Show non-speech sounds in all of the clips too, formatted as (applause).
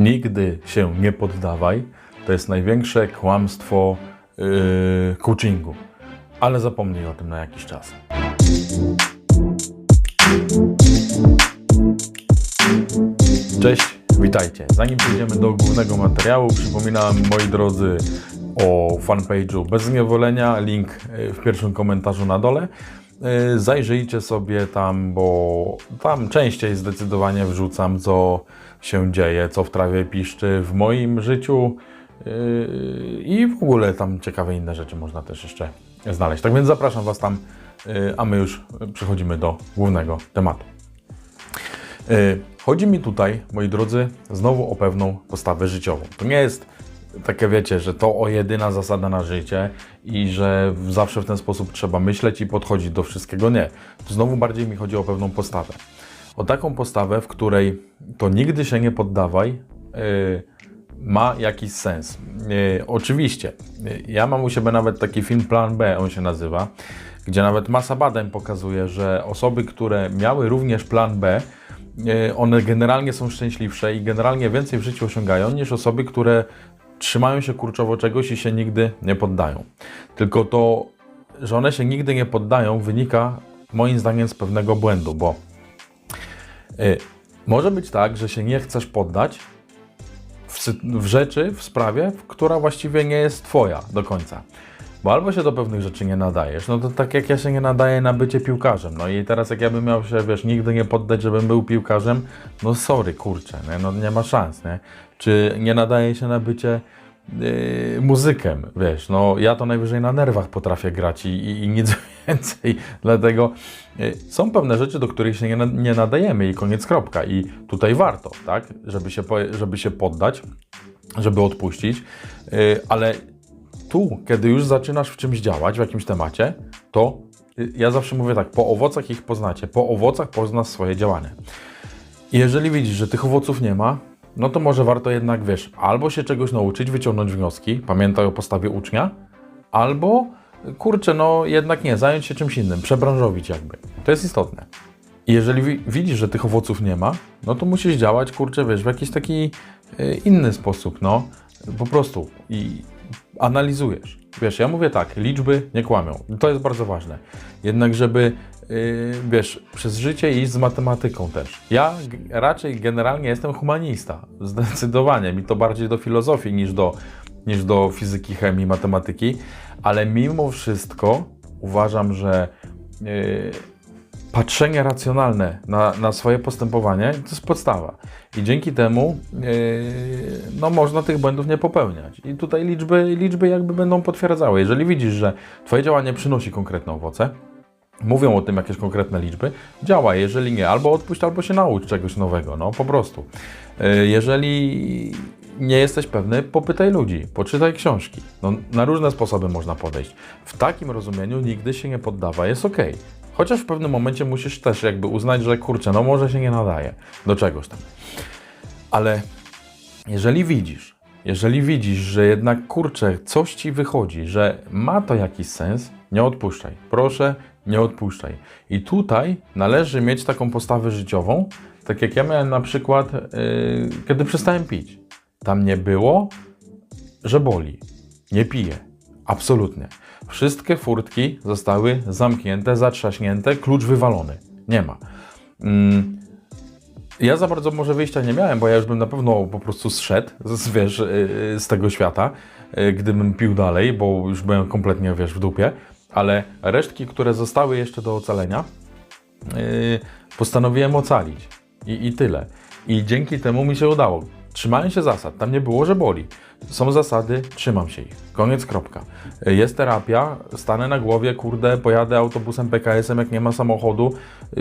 Nigdy się nie poddawaj. To jest największe kłamstwo yy, coachingu. Ale zapomnij o tym na jakiś czas. Cześć, witajcie. Zanim przejdziemy do głównego materiału, przypominam moi drodzy o fanpage'u Bez Zniewolenia, link y, w pierwszym komentarzu na dole. Y, Zajrzyjcie sobie tam, bo tam częściej zdecydowanie wrzucam, co się dzieje, co w trawie piszczy w moim życiu yy, i w ogóle tam ciekawe inne rzeczy można też jeszcze znaleźć. Tak więc zapraszam Was tam, yy, a my już przechodzimy do głównego tematu. Chodzi mi tutaj, moi drodzy, znowu o pewną postawę życiową. To nie jest takie, wiecie, że to o jedyna zasada na życie i że zawsze w ten sposób trzeba myśleć i podchodzić do wszystkiego. Nie. Znowu bardziej mi chodzi o pewną postawę. O taką postawę, w której to nigdy się nie poddawaj, yy, ma jakiś sens. Yy, oczywiście, yy, ja mam u siebie nawet taki film Plan B, on się nazywa, gdzie nawet masa badań pokazuje, że osoby, które miały również Plan B, yy, one generalnie są szczęśliwsze i generalnie więcej w życiu osiągają niż osoby, które trzymają się kurczowo czegoś i się nigdy nie poddają. Tylko to, że one się nigdy nie poddają, wynika moim zdaniem z pewnego błędu, bo Y, Może być tak, że się nie chcesz poddać w, w rzeczy, w sprawie, która właściwie nie jest Twoja do końca. Bo albo się do pewnych rzeczy nie nadajesz, no to tak jak ja się nie nadaję na bycie piłkarzem. No i teraz jak ja bym miał się, wiesz, nigdy nie poddać, żebym był piłkarzem, no sorry, kurczę, nie? no nie ma szans, nie? Czy nie nadaje się na bycie yy, muzykiem, wiesz, no ja to najwyżej na nerwach potrafię grać i, i, i nic (laughs) więcej, dlatego yy, są pewne rzeczy, do których się nie, nie nadajemy i koniec kropka i tutaj warto, tak, żeby się, żeby się poddać, żeby odpuścić, yy, ale tu, kiedy już zaczynasz w czymś działać, w jakimś temacie, to y, ja zawsze mówię tak, po owocach ich poznacie, po owocach poznasz swoje działanie. Jeżeli widzisz, że tych owoców nie ma, no to może warto jednak, wiesz, albo się czegoś nauczyć, wyciągnąć wnioski, pamiętaj o postawie ucznia, albo, kurczę, no jednak nie, zająć się czymś innym, przebranżowić jakby. To jest istotne. I jeżeli wi- widzisz, że tych owoców nie ma, no to musisz działać, kurczę, wiesz, w jakiś taki y, inny sposób, no, po prostu i analizujesz. Wiesz, ja mówię tak, liczby nie kłamią. To jest bardzo ważne. Jednak, żeby, y, wiesz, przez życie iść z matematyką też. Ja raczej generalnie jestem humanista. Zdecydowanie. Mi to bardziej do filozofii niż do, niż do fizyki, chemii, matematyki. Ale mimo wszystko uważam, że y, patrzenie racjonalne na, na swoje postępowanie to jest podstawa. I dzięki temu yy, no, można tych błędów nie popełniać. I tutaj liczby, liczby jakby będą potwierdzały. Jeżeli widzisz, że Twoje działanie przynosi konkretne owoce, mówią o tym jakieś konkretne liczby, działaj. Jeżeli nie, albo odpuść, albo się naucz czegoś nowego. No po prostu. Yy, jeżeli nie jesteś pewny, popytaj ludzi, poczytaj książki. No, na różne sposoby można podejść. W takim rozumieniu nigdy się nie poddawa, jest ok. Chociaż w pewnym momencie musisz też jakby uznać, że kurczę, no może się nie nadaje do czegoś tam. Ale jeżeli widzisz, jeżeli widzisz, że jednak kurczę, coś ci wychodzi, że ma to jakiś sens, nie odpuszczaj. Proszę, nie odpuszczaj. I tutaj należy mieć taką postawę życiową, tak jak ja miałem na przykład, yy, kiedy przestałem pić. Tam nie było, że boli. Nie piję. Absolutnie. Wszystkie furtki zostały zamknięte, zatrzaśnięte, klucz wywalony. Nie ma. Mm, ja za bardzo może wyjścia nie miałem, bo ja już bym na pewno po prostu zszedł z, wiesz, yy, z tego świata, yy, gdybym pił dalej, bo już byłem kompletnie, wiesz, w dupie. Ale resztki, które zostały jeszcze do ocalenia, postanowiłem ocalić. I, I tyle. I dzięki temu mi się udało. Trzymałem się zasad. Tam nie było, że boli. Są zasady, trzymam się ich. Koniec, kropka. Jest terapia, stanę na głowie, kurde, pojadę autobusem PKS-em, jak nie ma samochodu,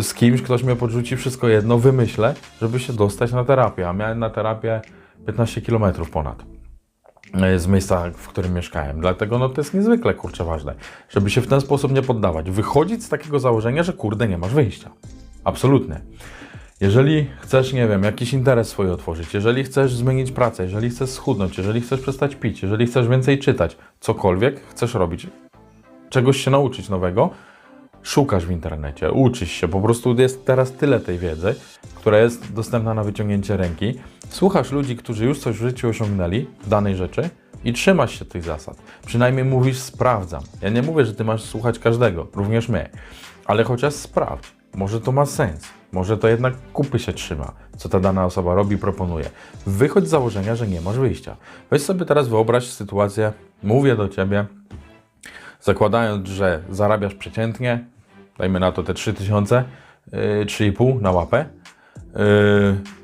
z kimś, ktoś mnie podrzuci, wszystko jedno, wymyślę, żeby się dostać na terapię. A miałem na terapię 15 km ponad e, z miejsca, w którym mieszkałem. Dlatego no, to jest niezwykle kurczę ważne, żeby się w ten sposób nie poddawać. Wychodzić z takiego założenia, że kurde nie masz wyjścia. Absolutnie. Jeżeli chcesz, nie wiem, jakiś interes swój otworzyć, jeżeli chcesz zmienić pracę, jeżeli chcesz schudnąć, jeżeli chcesz przestać pić, jeżeli chcesz więcej czytać, cokolwiek chcesz robić, czegoś się nauczyć nowego, szukasz w internecie, uczysz się, po prostu jest teraz tyle tej wiedzy, która jest dostępna na wyciągnięcie ręki. Słuchasz ludzi, którzy już coś w życiu osiągnęli w danej rzeczy i trzymasz się tych zasad. Przynajmniej mówisz sprawdzam. Ja nie mówię, że ty masz słuchać każdego, również mnie, ale chociaż sprawdź. Może to ma sens. Może to jednak kupy się trzyma, co ta dana osoba robi, proponuje. Wychodź z założenia, że nie masz wyjścia. Weź sobie teraz wyobraź sytuację, mówię do ciebie, zakładając, że zarabiasz przeciętnie, dajmy na to te 3000, yy, 3,5 na łapę, yy,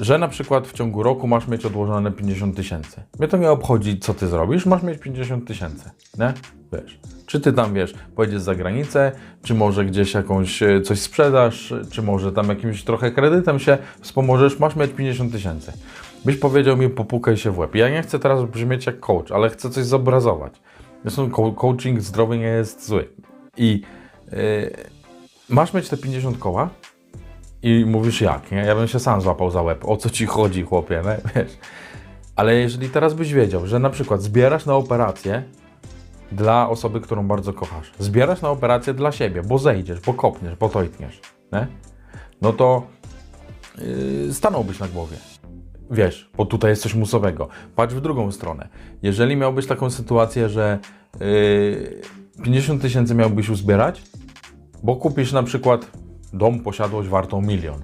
że na przykład w ciągu roku masz mieć odłożone 50 tysięcy. Mnie to nie obchodzi, co ty zrobisz, masz mieć 50 tysięcy, nie? Wiesz. Czy ty tam, wiesz, pojedziesz za granicę, czy może gdzieś jakąś e, coś sprzedasz, czy może tam jakimś trochę kredytem się wspomożesz, masz mieć 50 tysięcy. Byś powiedział mi, popukaj się w łeb. Ja nie chcę teraz brzmieć jak coach, ale chcę coś zobrazować. Zresztą co- coaching zdrowy nie jest zły. I yy, masz mieć te 50 koła, i mówisz jak, nie? Ja bym się sam złapał za łeb. O co ci chodzi, chłopie, nie? (laughs) wiesz? Ale jeżeli teraz byś wiedział, że na przykład zbierasz na operację dla osoby, którą bardzo kochasz, zbierasz na operację dla siebie, bo zejdziesz, bo kopniesz, bo tojtniesz, nie? No to yy, stanąłbyś na głowie. Wiesz, bo tutaj jest coś musowego. Patrz w drugą stronę. Jeżeli miałbyś taką sytuację, że yy, 50 tysięcy miałbyś uzbierać, bo kupisz na przykład dom, posiadłość wartą milion.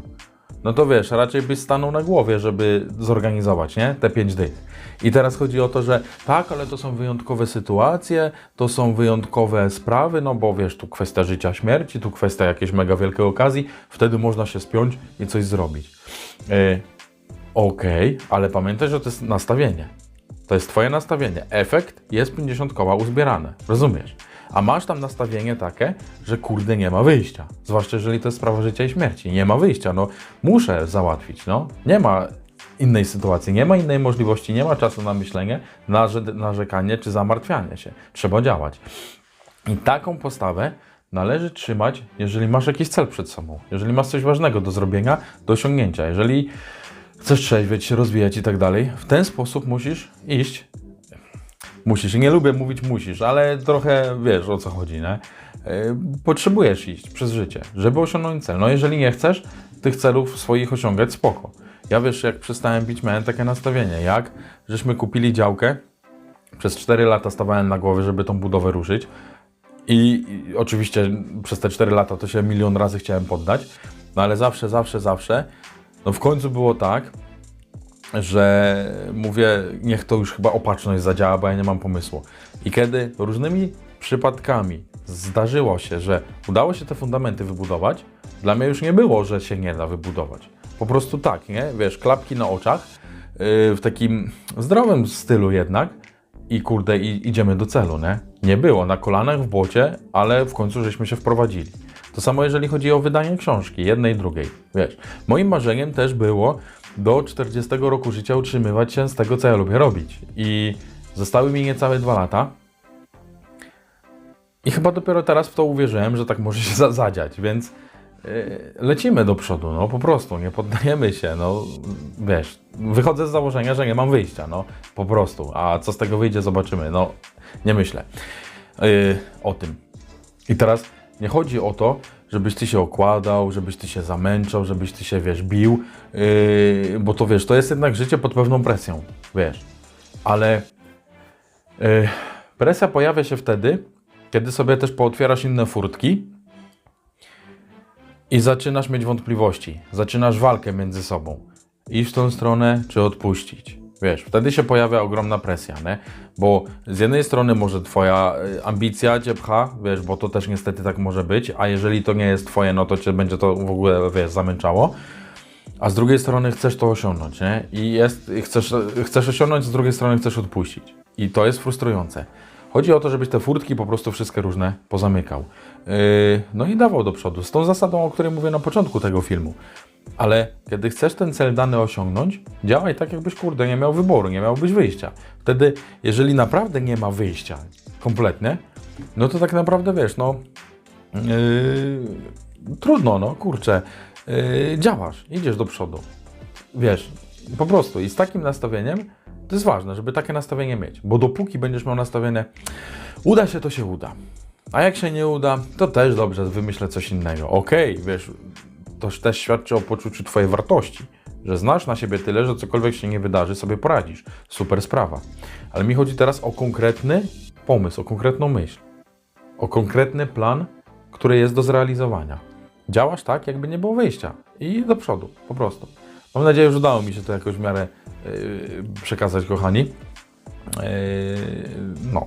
No to wiesz, raczej byś stanął na głowie, żeby zorganizować, nie? Te pięć dych. I teraz chodzi o to, że tak, ale to są wyjątkowe sytuacje, to są wyjątkowe sprawy, no bo wiesz, tu kwestia życia, śmierci, tu kwestia jakiejś mega wielkiej okazji, wtedy można się spiąć i coś zrobić. Yy, Okej, ale pamiętaj, że to jest nastawienie. To jest Twoje nastawienie. Efekt jest 50 koła uzbierane. Rozumiesz? A masz tam nastawienie takie, że kurde nie ma wyjścia. Zwłaszcza jeżeli to jest sprawa życia i śmierci. Nie ma wyjścia. No muszę załatwić. No. Nie ma innej sytuacji, nie ma innej możliwości, nie ma czasu na myślenie, narze- narzekanie czy zamartwianie się. Trzeba działać. I taką postawę należy trzymać, jeżeli masz jakiś cel przed sobą, jeżeli masz coś ważnego do zrobienia, do osiągnięcia, jeżeli chcesz trzeźwieć się, rozwijać i tak dalej. W ten sposób musisz iść. Musisz, nie lubię mówić musisz, ale trochę wiesz o co chodzi, nie? Yy, Potrzebujesz iść przez życie, żeby osiągnąć cel. No jeżeli nie chcesz tych celów swoich osiągać, spoko. Ja wiesz, jak przestałem bić, miałem takie nastawienie, jak żeśmy kupili działkę, przez 4 lata stawałem na głowie, żeby tą budowę ruszyć. I, I oczywiście przez te 4 lata to się milion razy chciałem poddać, no ale zawsze, zawsze, zawsze. No w końcu było tak, że mówię, niech to już chyba opatrzność zadziała, bo ja nie mam pomysłu. I kiedy różnymi przypadkami zdarzyło się, że udało się te fundamenty wybudować, dla mnie już nie było, że się nie da wybudować. Po prostu tak, nie? Wiesz, klapki na oczach, yy, w takim zdrowym stylu jednak i kurde, i, idziemy do celu, nie? Nie było, na kolanach w błocie, ale w końcu żeśmy się wprowadzili. To samo jeżeli chodzi o wydanie książki, jednej, drugiej, wiesz. Moim marzeniem też było do 40 roku życia utrzymywać się z tego, co ja lubię robić. I zostały mi niecałe dwa lata. I chyba dopiero teraz w to uwierzyłem, że tak może się za- zadziać, więc yy, lecimy do przodu, no po prostu, nie poddajemy się, no wiesz, wychodzę z założenia, że nie mam wyjścia, no po prostu, a co z tego wyjdzie, zobaczymy, no nie myślę yy, o tym. I teraz nie chodzi o to, żebyś ty się okładał, żebyś ty się zamęczał, żebyś ty się, wiesz, bił, yy, bo to wiesz, to jest jednak życie pod pewną presją, wiesz, ale yy, presja pojawia się wtedy, kiedy sobie też pootwierasz inne furtki i zaczynasz mieć wątpliwości, zaczynasz walkę między sobą. Iść w tą stronę, czy odpuścić. Wiesz, wtedy się pojawia ogromna presja, nie? Bo z jednej strony może twoja y, ambicja cię pcha, wiesz, bo to też niestety tak może być, a jeżeli to nie jest twoje, no to cię będzie to w ogóle, wiesz, zamęczało. A z drugiej strony chcesz to osiągnąć, nie? I jest, chcesz, chcesz osiągnąć, z drugiej strony chcesz odpuścić. I to jest frustrujące. Chodzi o to, żebyś te furtki po prostu wszystkie różne pozamykał. Yy, no i dawał do przodu. Z tą zasadą, o której mówię na początku tego filmu. Ale kiedy chcesz ten cel dany osiągnąć, działaj tak, jakbyś kurde nie miał wyboru, nie miałbyś wyjścia. Wtedy, jeżeli naprawdę nie ma wyjścia kompletnie, no to tak naprawdę wiesz, no yy, trudno, no kurczę, yy, działasz, idziesz do przodu. Wiesz, po prostu i z takim nastawieniem to jest ważne, żeby takie nastawienie mieć, bo dopóki będziesz miał nastawienie, uda się, to się uda. A jak się nie uda, to też dobrze, wymyślę coś innego. Okej, wiesz, to też świadczy o poczuciu Twojej wartości, że znasz na siebie tyle, że cokolwiek się nie wydarzy, sobie poradzisz. Super sprawa. Ale mi chodzi teraz o konkretny pomysł, o konkretną myśl, o konkretny plan, który jest do zrealizowania. Działasz tak, jakby nie było wyjścia i do przodu, po prostu. Mam nadzieję, że udało mi się to jakoś w miarę yy, przekazać, kochani. Yy, no,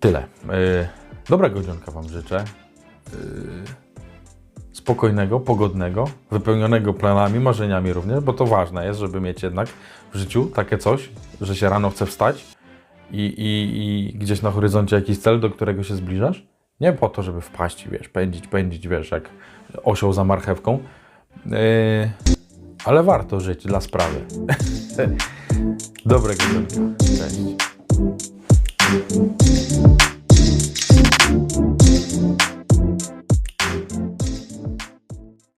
tyle. Yy, dobrego dzionka Wam życzę. Yy, spokojnego, pogodnego, wypełnionego planami, marzeniami również, bo to ważne jest, żeby mieć jednak w życiu takie coś, że się rano chce wstać i, i, i gdzieś na horyzoncie jakiś cel, do którego się zbliżasz. Nie po to, żeby wpaść, wiesz, pędzić, pędzić, wiesz, jak osioł za marchewką, yy, ale warto żyć dla sprawy. (laughs) Dobrego dnia. Cześć.